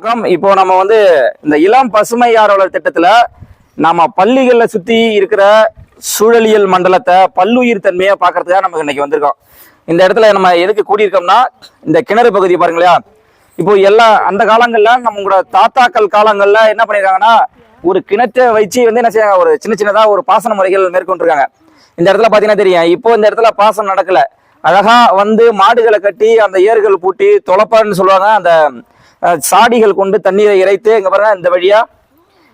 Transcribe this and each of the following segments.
வணக்கம். இப்போ நம்ம வந்து இந்த இளம் பசுமை ஆர்வலர் திட்டத்துல நம்ம பள்ளிகள்ல சுத்தி இருக்கிற சூழலியல் மண்டலத்தை பல்லுயிர் தன்மையை பார்க்கறதுக்காக நமக்கு இன்னைக்கு வந்திருக்கோம். இந்த இடத்துல நம்ம எதுக்கு கூடியிருக்கோம்னா இந்த கிணறு பகுதி பாருங்களா இப்போ எல்லா அந்த காலங்கள்ல நம்மளோட தாத்தாக்கள் காலங்கள்ல என்ன பண்ணிருக்காங்கன்னா ஒரு கிணற்றை வச்சு வந்து என்ன செய்யறாங்க ஒரு சின்ன சின்னதா ஒரு பாசன முறைகள் மேற்கொண்டிருக்காங்க. இந்த இடத்துல பாத்தீங்கன்னா தெரியும் இப்போ இந்த இடத்துல பாசனம் நடக்கல. அழகா வந்து மாடுகளை கட்டி அந்த ஏர்கள் பூட்டி தொலைப்பான்னு சொல்லுவாங்க அந்த சாடிகள் கொண்டு தண்ணீரை இறைத்து இங்கே பாருங்க இந்த வழியா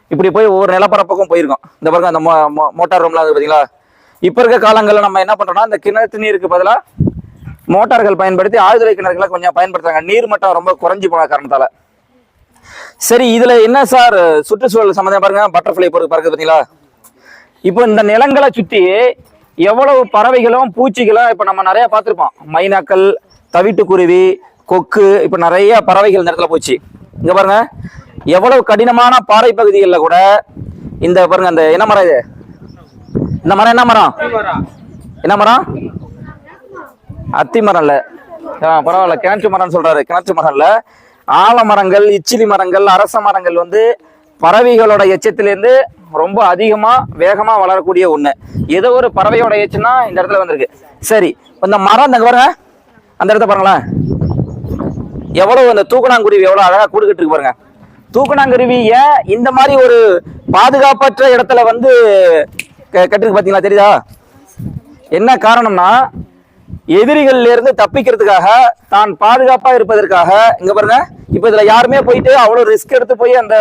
இப்படி போய் ஒவ்வொரு நிலப்பரப்புக்கும் போயிருக்கோம். இந்த பாருங்க அந்த மோ- மோ- மோட்டார் ரூம்லாம் அது பாத்தீங்களா? இப்ப இருக்க காலங்களில் நம்ம என்ன பண்றோம்னா இந்த கிணத்து நீருக்கு பதிலாக மோட்டார்கள் பயன்படுத்தி ஆழ்துறை கிணறுகளை கொஞ்சம் பயன்படுத்துறாங்க. நீர் மட்டம் ரொம்ப குறைஞ்சு போன காரணத்தால. சரி இதுல என்ன சார் சுற்றுச்சூழல் சம்மந்தம் பாருங்க பட்டர்ஃப்ளை பொருள் பறக்குது பாத்தீங்களா? இப்போ இந்த நிலங்களை சுத்தி எவ்வளவு பறவைகளும் பூச்சிகளும் இப்ப நம்ம நிறைய பார்த்திருப்போம். மைனாக்கள் தவிட்டுக்குருவி கொக்கு இப்ப நிறைய பறவைகள் இந்த இடத்துல போச்சு. இங்க பாருங்க எவ்வளவு கடினமான பாறை பகுதிகளில் கூட இந்த பாருங்க அந்த என்ன மரம் இது? இந்த மரம் என்ன மரம்? என்ன மரம்? அத்தி மரம் இல்லை. ஆ, பரவாயில்ல கிணற்று மரம்னு சொல்றாரு. கிணற்று மரம் இல்ல. ஆலமரங்கள் இச்சிலி மரங்கள் அரச மரங்கள் வந்து பறவைகளோட எச்சத்திலேருந்து ரொம்ப அதிகமாக வேகமாக வளரக்கூடிய ஒன்று ஏதோ ஒரு பறவையோட எச்சம்னா இந்த இடத்துல வந்திருக்கு. சரி இந்த மரம் இந்த பாருங்க. அந்த இடத்த பாருங்களேன். எவ்வளவு அந்த தூக்கணாங்குருவி எவ்வளவு அழகா கூடுகிட்டு இருக்கு பாருங்க. தூக்கணாங்குருவி ஏன் இந்த மாதிரி ஒரு பாதுகாப்பற்ற இடத்துல வந்து க- கட்டிருக்கு பாத்தீங்களா தெரியுதா? என்ன காரணம்னா எதிரிகள்ல இருந்து தப்பிக்கிறதுக்காக தான் பாதுகாப்பா இருப்பதற்காக இங்க பாருங்க இப்ப இதுல யாருமே போயிட்டு அவ்வளவு ரிஸ்க் எடுத்து போய் அந்த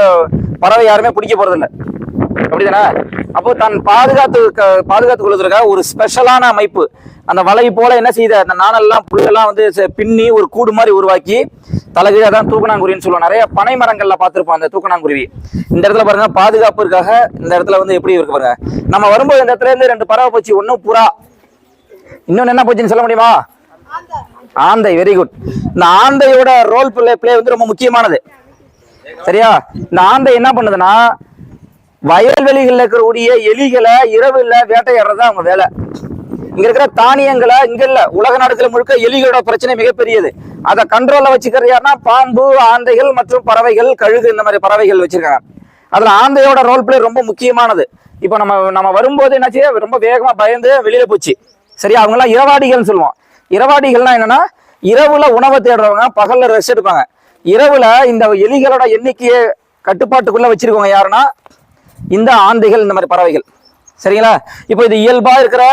பறவை யாருமே பிடிக்க போறது இல்ல அப்படிதானே? அப்போ தான் பாதுகாத்து க- பாதுகாத்துக் கொள்வதற்காக ஒரு ஸ்பெஷலான அமைப்பு அந்த வலை போல என்ன செய்த? அந்த நாணெல்லாம் புல்லெல்லாம் வந்து பின்னி ஒரு கூடு மாதிரி உருவாக்கி தலைகீழா தான் தூக்கணாங்குருவின்னு சொல்லுவோம் நிறைய பனை மரங்கள்ல பார்த்துருப்போம் அந்த தூக்கணாங்குருவி இந்த இடத்துல பாருங்க பாதுகாப்புக்காக இந்த இடத்துல வந்து எப்படி இருக்கு பாருங்க. நம்ம வரும்போது இந்த இடத்துல இருந்து ரெண்டு பறவை போச்சு. ஒண்ணு புறா. இன்னொன்னு என்ன போச்சுன்னு சொல்ல முடியுமா? ஆந்தை. வெரி குட் இந்த ஆந்தையோட ரோல் பிளே பிளே வந்து ரொம்ப முக்கியமானது. சரியா? இந்த ஆந்தை என்ன பண்ணுதுன்னா வயல்வெளிகளில் இருக்கக்கூடிய எலிகளை இரவுல வேட்டையாடுறது அவங்க வேலை. இங்க இருக்கிற தானியங்களை இங்க இல்ல உலக நாடுகள் முழுக்க எலிகளோட பிரச்சனை மிகப்பெரியது. அதை கண்ட்ரோல்ல வச்சுக்கிறது யாருன்னா பாம்பு ஆந்தைகள் மற்றும் பறவைகள் கழுகு இந்த மாதிரி பறவைகள் வச்சிருக்காங்க. அதுல ஆந்தையோட ரோல் பிளே ரொம்ப முக்கியமானது. இப்போ நம்ம நம்ம வரும்போது என்னாச்சு? ரொம்ப வேகமா பயந்து வெளியில போச்சு. சரியா? அவங்க எல்லாம் இரவாடிகள்னு சொல்லுவோம். இரவாடிகள்னா என்னன்னா இரவுல உணவை தேடுறவங்க பகல்ல ரெஸ்ட் எடுப்பாங்க. இரவுல இந்த எலிகளோட எண்ணிக்கையை கட்டுப்பாட்டுக்குள்ள வச்சிருக்கவங்க யாருன்னா இந்த ஆந்தைகள் இந்த மாதிரி பறவைகள். சரிங்களா? இப்போ இது இயல்பா இருக்கிற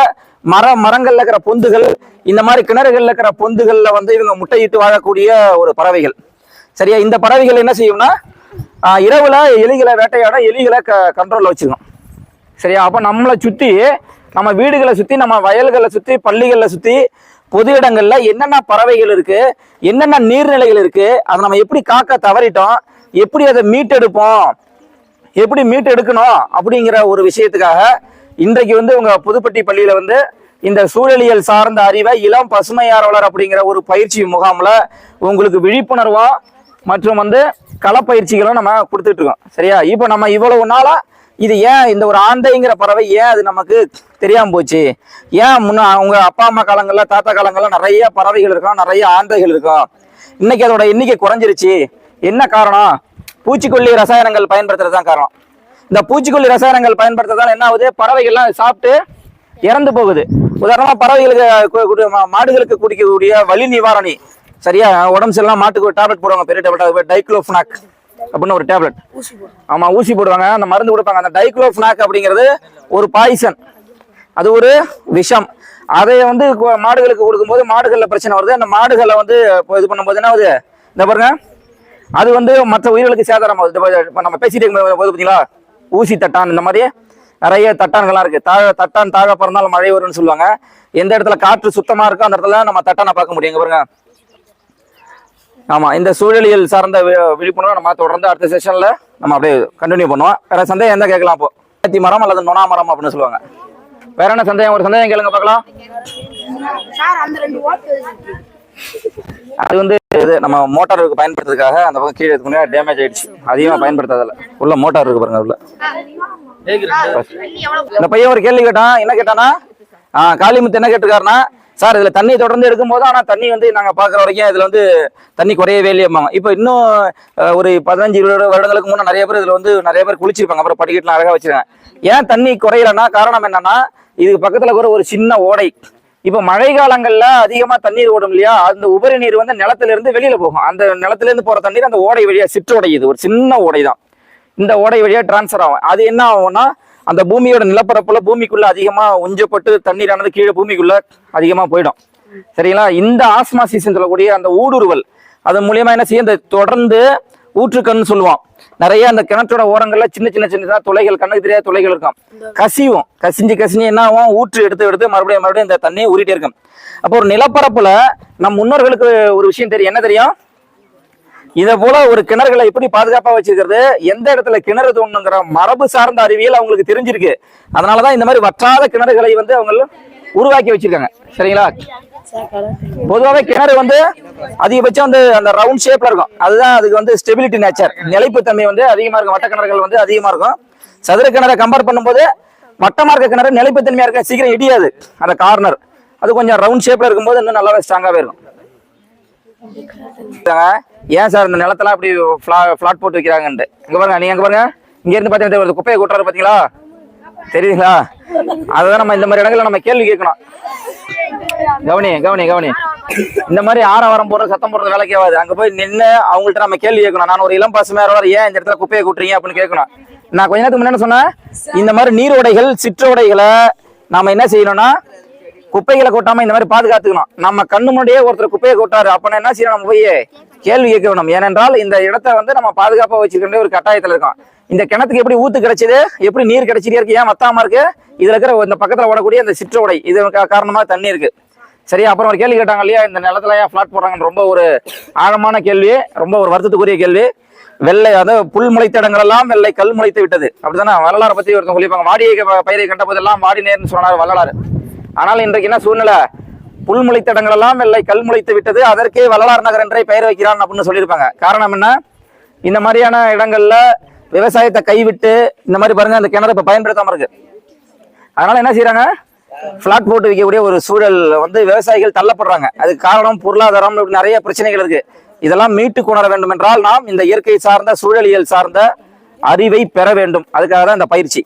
மர மரங்கள்ல இருக்கிற பொந்துகள் இந்த மாதிரி கிணறுகள்ல இருக்கிற பொந்துகள்ல வந்து இவங்க முட்டையிட்டு வாழக்கூடிய ஒரு பறவைகள். சரியா? இந்த பறவைகள் என்ன செய்யும்னா இரவுல எலிகளை வேட்டையாட எலிகளை க கண்ட்ரோலில் வச்சுக்கணும் சரியா? அப்போ நம்மளை சுற்றி நம்ம வீடுகளை சுற்றி நம்ம வயல்களை சுற்றி பள்ளிகளை சுற்றி பொது இடங்கள்ல என்னென்ன பறவைகள் இருக்கு என்னென்ன நீர்நிலைகள் இருக்கு அதை நம்ம எப்படி காக்க தவறிட்டோம் எப்படி அதை மீட்டெடுப்போம் எப்படி மீட்டு எடுக்கணும் அப்படிங்கிற ஒரு விஷயத்துக்காக இன்றைக்கு வந்து உங்க புதுப்பட்டி பள்ளியில வந்து இந்த சூழலியல் சார்ந்த அறிவை இளம் பசுமை அப்படிங்கிற ஒரு பயிற்சி முகாமில் உங்களுக்கு விழிப்புணர்வாக மற்றும் வந்து களப்பயிற்சிகளும் நம்ம கொடுத்துட்டு இருக்கோம். சரியா? இப்போ நம்ம இவ்வளவு நாளாக இது ஏன் இந்த ஒரு ஆந்தைங்கிற பறவை ஏன் அது நமக்கு தெரியாமல் போச்சு? ஏன் முன்ன அவங்க அப்பா அம்மா காலங்களில் தாத்தா காலங்களில் நிறைய பறவைகள் இருக்கும் நிறைய ஆந்தைகள் இருக்கும் இன்னைக்கு அதோட எண்ணிக்கை குறைஞ்சிருச்சு. என்ன காரணம்? பூச்சிக்கொல்லி ரசாயனங்கள் பயன்படுத்துறது தான் காரணம். இந்த பூச்சிக்கொல்லி ரசாயனங்கள் பயன்படுத்துறதால என்ன ஆகுது? பறவைகள்லாம் சாப்பிட்டு இறந்து போகுது. உதாரணமா பறவைகளுக்கு மாடுகளுக்கு குடிக்கக்கூடிய வலி நிவாரணி. சரியா? உடம்பு சரியில்லாம் மாட்டுக்கு டேப்லெட் போடுவாங்க பெரிய டேப்லெட் டைக்ளோஃபனாக் அப்படின்னு ஒரு டேப்லெட் ஆமா ஊசி போடுவாங்க. அந்த மருந்து கொடுப்பாங்க. அந்த டைக்ளோஃபனாக் அப்படிங்கிறது ஒரு பாய்சன் அது ஒரு விஷம். அதை வந்து மாடுகளுக்கு கொடுக்கும்போது மாடுகள்ல பிரச்சனை வருது. அந்த மாடுகளை வந்து இப்போ இது பண்ணும்போது என்ன ஆகுது? இந்த பாருங்க. அது வந்து மற்ற உயிர்களுக்கு சேதாரம் ஆகுது இப்ப நம்ம பேசிட்டு இருக்கும்போது பார்த்தீங்களா? ஊசி தட்டான் இந்த மாதிரி நிறைய தட்டான்கள்லாம் இருக்கு. தாக தட்டான் தாக பிறந்தாலும் மழை வரும்னு சொல்லுவாங்க. எந்த இடத்துல காற்று சுத்தமா இருக்கோ அந்த இடத்துல நம்ம தட்டானை பார்க்க முடியும். இங்க பாருங்க. ஆமா இந்த சூழலியல் சார்ந்த விழிப்புணர்வை நம்ம தொடர்ந்து அடுத்த செஷன்ல நம்ம அப்படியே கண்டினியூ பண்ணுவோம். வேற சந்தேகம் எந்த கேட்கலாம் அப்போ. ஏத்தி மரம் அல்லது நொனா மரம் அப்படின்னு சொல்லுவாங்க. வேற என்ன சந்தேகம்? ஒரு சந்தேகம் கேளுங்க பார்க்கலாம். அது வந்து இது நம்ம மோட்டாருக்கு பயன்படுத்துறதுக்காக அந்த பக்கம் கீழே இதுக்கு டேமேஜ் ஆயிடுச்சு. அதிகமா பயன்படுத்தாதல உள்ள மோட்டார் இருக்கு பாருங்க உள்ள இந்த பையன் ஒரு கேள்வி கேட்டான். என்ன கேட்டானா காளிமுத்து என்ன கேட்டிருக்காருன்னா சார் இதுல தண்ணி தொடர்ந்து எடுக்கும்போது ஆனா தண்ணி வந்து நாங்க பாக்குற வரைக்கும் இதுல வந்து தண்ணி குறையவே இல்லையம்மாங்க. இப்போ இன்னும் ஒரு பதினஞ்சு இருபது வருடங்களுக்கு முன்னே நிறைய பேர் இதுல வந்து நிறைய பேர் குளிச்சிருப்பாங்க. அப்புறம் படிக்கட்டுலாம் அழகா வச்சிருக்காங்க. ஏன் தண்ணி குறையலன்னா காரணம் என்னன்னா இதுக்கு பக்கத்துல கூட ஒரு சின்ன ஓடை. இப்போ மழை காலங்கள்ல அதிகமா தண்ணீர் ஓடும் இல்லையா? அந்த உபரி நீர் வந்து நிலத்துல இருந்து வெளியில போகும். அந்த நிலத்துல இருந்து போற தண்ணீர் அந்த ஓடை வழியா சிற்றோடை இது. ஒரு சின்ன ஓடை தான் இந்த ஓடை வழியாக டிரான்ஸ்ஃபர் ஆகும். அது என்ன ஆகும்னா அந்த பூமியோட நிலப்பரப்புல பூமிக்குள்ள அதிகமாக உஞ்சப்பட்டு தண்ணீரானது கீழே பூமிக்குள்ள அதிகமாக போயிடும். சரிங்களா? இந்த ஆஸ்மாசிஸ் சொல்லக்கூடிய அந்த ஊடுருவல் அது மூலியமா என்ன செய்யும்? இந்த தொடர்ந்து ஊற்றுக்கண்ணு சொல்லுவோம் நிறைய அந்த கிணற்றோட ஓரங்கள்ல சின்ன சின்ன சின்ன துளைகள் கண்ணுக்கு தெரியாத துளைகள் இருக்கும். கசிவும் கசிஞ்சு கசிஞ்சு என்ன ஆகும்? ஊற்று எடுத்து எடுத்து மறுபடியும் மறுபடியும் இந்த தண்ணியை ஊறிட்டே இருக்கும். அப்போ ஒரு நிலப்பரப்புல நம் முன்னோர்களுக்கு ஒரு விஷயம் தெரியும். என்ன தெரியும்? இதை போல ஒரு கிணறுகளை எப்படி பாதுகாப்பா வச்சிருக்கிறது? எந்த இடத்துல கிணறு தோணுங்கிற மரபு சார்ந்த அறிவியல் அவங்களுக்கு தெரிஞ்சிருக்கு. அதனாலதான் இந்த மாதிரி வற்றாத கிணறுகளை வந்து அவங்க உருவாக்கி வச்சிருக்காங்க. சரிங்களா? பொதுவாகவே கிணறு வந்து அதிகபட்சம் வந்து அந்த ரவுண்ட் ஷேப்ல இருக்கும். அதுதான் அதுக்கு வந்து ஸ்டெபிலிட்டி நேச்சர் நிலைப்புத்தன்மை வந்து அதிகமா இருக்கும். வட்ட கிணறுகள் வந்து அதிகமா இருக்கும். சதுர கிணறை கம்பேர் பண்ணும்போது வட்டமா இருக்க கிணறு நிலைப்புத்தன்மையா இருக்க சீக்கிரம் இடியாது. அந்த கார்னர் அது கொஞ்சம் ரவுண்ட் ஷேப்ல இருக்கும்போது இன்னும் நல்லாவே ஸ்ட்ராங்காவே இருக்கும். ஏன் சார் இந்த நிலத்தெல்லாம் அப்படி ஃபிளாட் போட்டு வைக்கிறாங்கன்ட்டு? இங்க பாருங்க நீங்க அங்க பாருங்க? இங்க இருந்து பாத்தீங்கன்னா ஒரு குப்பையை கொட்டுறாரு பாத்தீங்களா? தெரியுதுங்களா? அதுதான் நம்ம இந்த மாதிரி இடங்கள்ல நம்ம கேள்வி கேட்கணும். கவனி கவனி கவனி. இந்த மாதிரி ஆரவாரம் போடுற சத்தம் போடுறது வேலைக்கு ஆகாது. அங்க போய் நின்று அவங்கள்ட்ட நம்ம கேள்வி கேட்கணும். நான் ஒரு இளம் பசுமையாளர் ஏன் இந்த இடத்துல குப்பையை கூட்டுறீங்க அப்படின்னு கேட்கணும். நான் கொஞ்ச நேரத்துக்கு முன்னாடி சொன்னேன்? இந்த மாதிரி நீரோடைகள் சிற்றோடைகளை நாம என்ன செய்யணும்னா குப்பைகளை கொட்டாம இந்த மாதிரி பாதுகாத்துக்கணும். நம்ம கண்ணு முன்னாடியே ஒருத்தர் குப்பையை கொட்டாரு அப்ப என்ன செய்யணும்? நம்ம போய் கேள்வி கேட்க வேணும் ஏனென்றால் இந்த இடத்த வந்து நம்ம பாதுகாப்பா வச்சுக்க வேண்டிய ஒரு கட்டாயத்துல இருக்கோம். இந்த கிணத்துக்கு எப்படி ஊத்து கிடைச்சது? எப்படி நீர் கிடைச்சிட்டே இருக்கு ஏன் மத்தாம இருக்கு? இதுல இருக்கிற இந்த பக்கத்துல ஓடக்கூடிய இந்த சிற்றோடை இது காரணமா தண்ணி இருக்கு. சரியா? அப்புறம் ஒரு கேள்வி கேட்டாங்க இல்லையா? இந்த நிலத்துல ஏன் ஃபிளாட் போடுறாங்கன்னு ரொம்ப ஒரு ஆழமான கேள்வி ரொம்ப ஒரு வருத்தத்துக்குரிய கேள்வி. வெள்ளை அதாவது புல் முளைத்த இடங்கள் எல்லாம் வெள்ளை கல் முளைத்து விட்டது. அப்படித்தானே? வரலாறை பத்தி ஒருத்தவங்க சொல்லிப்பாங்க வாடியை பயிரை கண்ட போதெல்லாம் வாடி நேர்னு சொன்னார் வரலாறு. ஆனால் இன்றைக்கு என்ன சூழ்நிலை? புல் முளைத்த இடங்கள் எல்லாம் வெள்ளை கல் முளைத்து விட்டது. அதற்கே வள்ளலார் நகர் என்றே பெயர் வைக்கிறான் அப்படின்னு சொல்லியிருப்பாங்க. காரணம் என்ன? இந்த மாதிரியான இடங்கள்ல விவசாயத்தை கைவிட்டு இந்த மாதிரி பாருங்க அந்த கிணறு இப்போ பயன்படுத்தாம இருக்கு. அதனால என்ன செய்யறாங்க பிளாட் போட்டு வைக்கக்கூடிய ஒரு சூழல் வந்து விவசாயிகள் தள்ளப்படுறாங்க. அதுக்கு காரணம் பொருளாதாரம் இப்படி நிறைய பிரச்சனைகள் இருக்கு. இதெல்லாம் மீட்டு கொணர வேண்டும் என்றால் நாம் இந்த இயற்கை சார்ந்த சூழலியல் சார்ந்த அறிவை பெற வேண்டும். அதுக்காக தான் இந்த பயிற்சி.